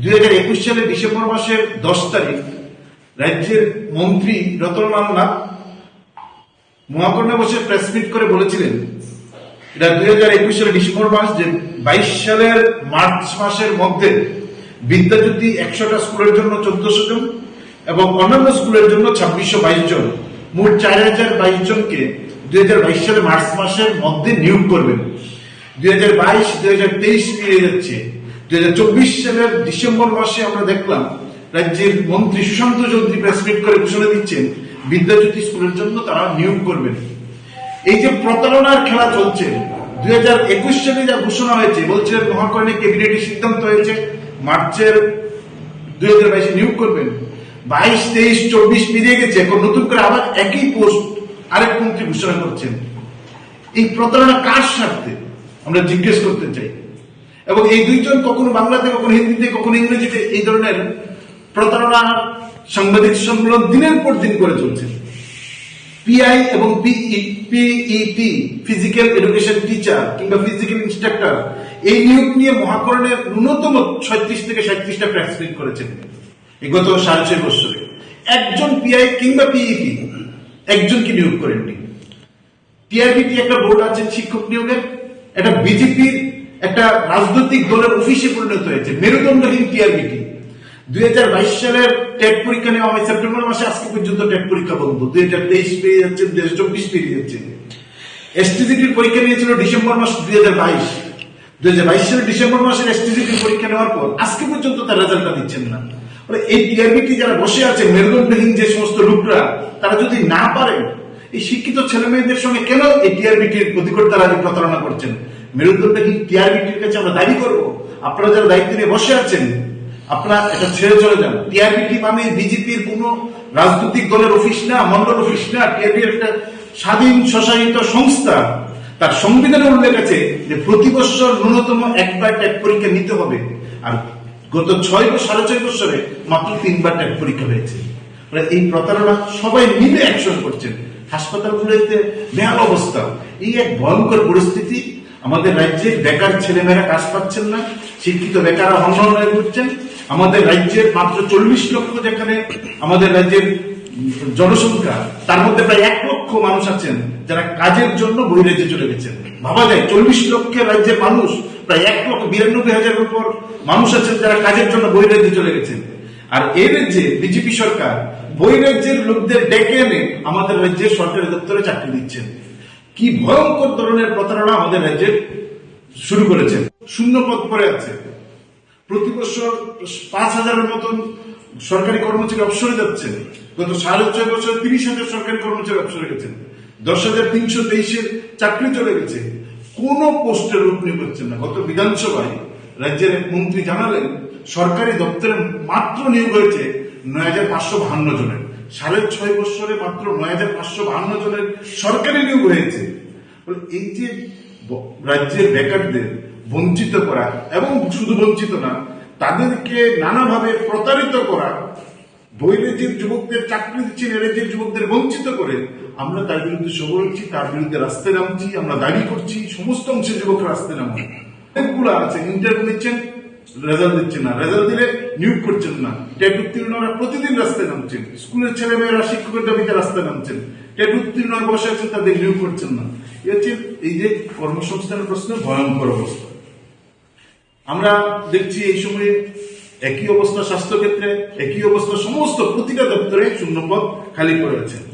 দুই হাজার একুশ সালের ডিসেম্বর মাসের দশ তারিখ রাজ্যের মন্ত্রী রতনলাল নাথ মহাকর্ণে বসে প্রেস মিট করে বলেছিলেন এটা দুই হাজার একুশ সালের ডিসেম্বর মাস যে বাইশ সালের মার্চ মাসের মধ্যে বিদ্যাজ্যোতি একশোটা স্কুলের জন্য চোদ্দশো জন এবং অন্যান্য স্কুলের জন্য ছাব্বিশশো বাইশ জন। মোট চার হাজার বাইশ জনকে দুই হাজার বাইশ সালের মার্চ মাসের মধ্যে নিয়োগ করবেন। দুই হাজার বাইশ, দুই হাজার তেইশ পেরিয়ে যাচ্ছে। দুই হাজার চব্বিশ সালের ডিসেম্বর মাসে আমরা দেখলাম, রাজ্যের মন্ত্রী সুশান্ত চৌধুরী প্রেস মিট করে ঘোষণা দিচ্ছেন, বিদ্যাজ্যোতি স্কুলের জন্য তারা নিয়োগ করবেন। এই যে প্রতারণার খেলা চলছে, দুই হাজার একুশ সালে যা ঘোষণা হয়েছে বলছে মহাকরণে ক্যাবিনেটের সিদ্ধান্ত হয়েছে, মার্চের দুই হাজার বাইশে নিয়োগ করবেন। বাইশ, তেইশ, চব্বিশ পেরিয়ে গেছে, এখন নতুন করে আবার একই পোস্ট আরেক মন্ত্রী ঘোষণা করছেন। এই প্রতারণা কার স্বার্থে? আমরা জিজ্ঞেস করতে চাই। এবং এই দুইজন কখনো বাংলাতে, কখনো হিন্দিতে, কখনো ইংরেজিতে এই ধরনের প্রতারণার সাংবাদিক সম্মেলন দিনের পর দিন করে চলছে। পিআই এবং ফিজিক্যাল এডুকেশন টিচার কিংবা ফিজিক্যাল ইনস্ট্রাক্টর এই নিয়োগ নিয়ে মহাকরণের ন্যূনতম ছয়ত্রিশ থেকে সাঁত্রিশটা প্র্যাকটিস করেছেন। এই গত সাড়ে ছয় বছরে। একজন পিআই কিংবা পিইটি একজনকে নিয়োগ করেননি? টিআরবিটি একটা বোর্ড আছে শিক্ষক নিয়োগের। এটা বিজেপির একটা রাজনৈতিক দলের অফিসে পরিণত হয়েছে। মেরুদণ্ডহীন টিআরবিটি দুই হাজার বাইশ সালের টেট পরীক্ষা নেওয়া হয়, সেপ্টেম্বর মাসে আজকে পর্যন্ত টেট পরীক্ষা বন্ধ। দুই হাজার তেইশ পেরিয়ে যাচ্ছে, দুই হাজার চব্বিশ পেরিয়ে যাচ্ছে। এসটিজিটির পরীক্ষা নিয়েছিল ডিসেম্বর মাস দুই হাজার বাইশ। দুই হাজার বাইশ সালের ডিসেম্বর মাসের এসটিজিটির পরীক্ষা নেওয়ার পর আজকে পর্যন্ত তার রেজাল্টটা দিচ্ছেন না। এই টিআরবিটি যারা বসে আছে, মেরুদণ্ডহীন যে সমস্ত লোকরা, তারা যদি না পারেন, এই শিক্ষিত ছেলে মেয়েদের সঙ্গে কেন এই টিআরবিটির প্রতিকর্তারা আজ প্রতারণা করছেন? মেরুদণ্ডহীন টিআরবিটির কাছে আমরা দাবি করব? আপনারা যারা দায়িত্ব নিয়ে বসে আছেন, আপনারা এটা ছেড়ে চলে যান। টিআরবিটি মানে বিজেপির কোন রাজনৈতিক দলের অফিস না, মন্ডল অফিস না। টিআরবি একটা স্বাধীন স্বশাসিত সংস্থা। তার সংবিধানে উল্লেখ আছে যে প্রতি বছর ন্যূনতম একবার ট্যাগ পরীক্ষা নিতে হবে। আর গত ছয় সাড়ে ছয় বছরে মাত্র তিনবার ট্যাগ পরীক্ষা হয়েছে। মানে এই প্রতারণা সবাই মিলে অ্যাকশন করছেন। হাসপাতাল হাসপাতালগুলোতে বেহাল অবস্থা। এই এক ভয়ঙ্কর পরিস্থিতি আমাদের রাজ্যের বেকার ছেলেমেয়েরা কাজ পাচ্ছেন না, শিক্ষিত বেকাররা হনহনে ঘুরছেন আমাদের রাজ্যের মাত্র চল্লিশ লক্ষ যেখানে আমাদের রাজ্যের জনসংখ্যা, তার মধ্যে প্রায় এক লক্ষ মানুষ আছেন যারা কাজের জন্য বহিরাজ্যে চলে গেছেন। ভাবা যায়, চল্লিশ লক্ষের রাজ্যের মানুষ, প্রায় এক লক্ষ বিরানব্বই হাজারের উপর মানুষ আছেন যারা কাজের জন্য বহিরাজ্যে চলে গেছেন। আর এর যে বিজেপি সরকার বহিরাজ্যের লোকদের ডেকে এনে আমাদের রাজ্যের সরকারি দপ্তরে চাকরি দিচ্ছেন। কি ভয়ঙ্কর ধরনের প্রতারণা আমাদের রাজ্যে শুরু করেছেন শূন্য পদ পড়ে আছে। প্রতি বছর পাঁচ হাজারের মতন সরকারি কর্মচারী অবসরে যাচ্ছেন গত সাড়ে ছয় বছর তিরিশ হাজার সরকারি কর্মচারী অবসরে গেছেন। দশ হাজার তিনশো তেইশের চাকরি চলে গেছে। কোন পোস্টে রূপ নিয়োগ হচ্ছে না। গত বিধানসভায় রাজ্যের এক মন্ত্রী জানালেন, সরকারি দপ্তরে মাত্র নিয়োগ হয়েছে নয় হাজার পাঁচশো বাহান্ন জনের। সাড়ে ছয় বছরে মাত্র নয় হাজার পাঁচশো বাহান্ন জনের সরকারি নিয়োগ হয়েছে। এই যে রাজ্যের বেকারদের বঞ্চিত করা এবং শুধু বঞ্চিত না, তাদেরকে নানাভাবে প্রতারিত করা বৈরাজ্যের যুবকদের চাকরি দিচ্ছে এরাজ্যের যুবকদের বঞ্চিত করে, আমরা তার বিরুদ্ধে সবর হচ্ছি, তার বিরুদ্ধে রাস্তায় নামছি, আমরা দাবি করছি, সমস্ত অংশের যুবকরা রাস্তায় নামছি অনেকগুলো আছে ইন্টারভিউ নিচ্ছেন রেজাল্ট দিচ্ছেন না। রেজাল্ট দিলে নিয়োগ করছেন না। টেট উত্তীর্ণরা প্রতিদিন রাস্তায় নামছেন। স্কুলের ছেলে মেয়েরা শিক্ষকের দাবিতে রাস্তায় নামছেন। টেট উত্তীর্ণ বসে আছেন, তাদের নিয়োগ করছেন না। হচ্ছে এই যে কর্মসংস্থানের প্রশ্ন, ভয়ঙ্কর অবস্থা। আমরা দেখছি এই সময়ে একই অবস্থা স্বাস্থ্য ক্ষেত্রে একই অবস্থা, সমস্ত প্রতিটা দপ্তরে শূন্যপদ খালি পড়ে আছে।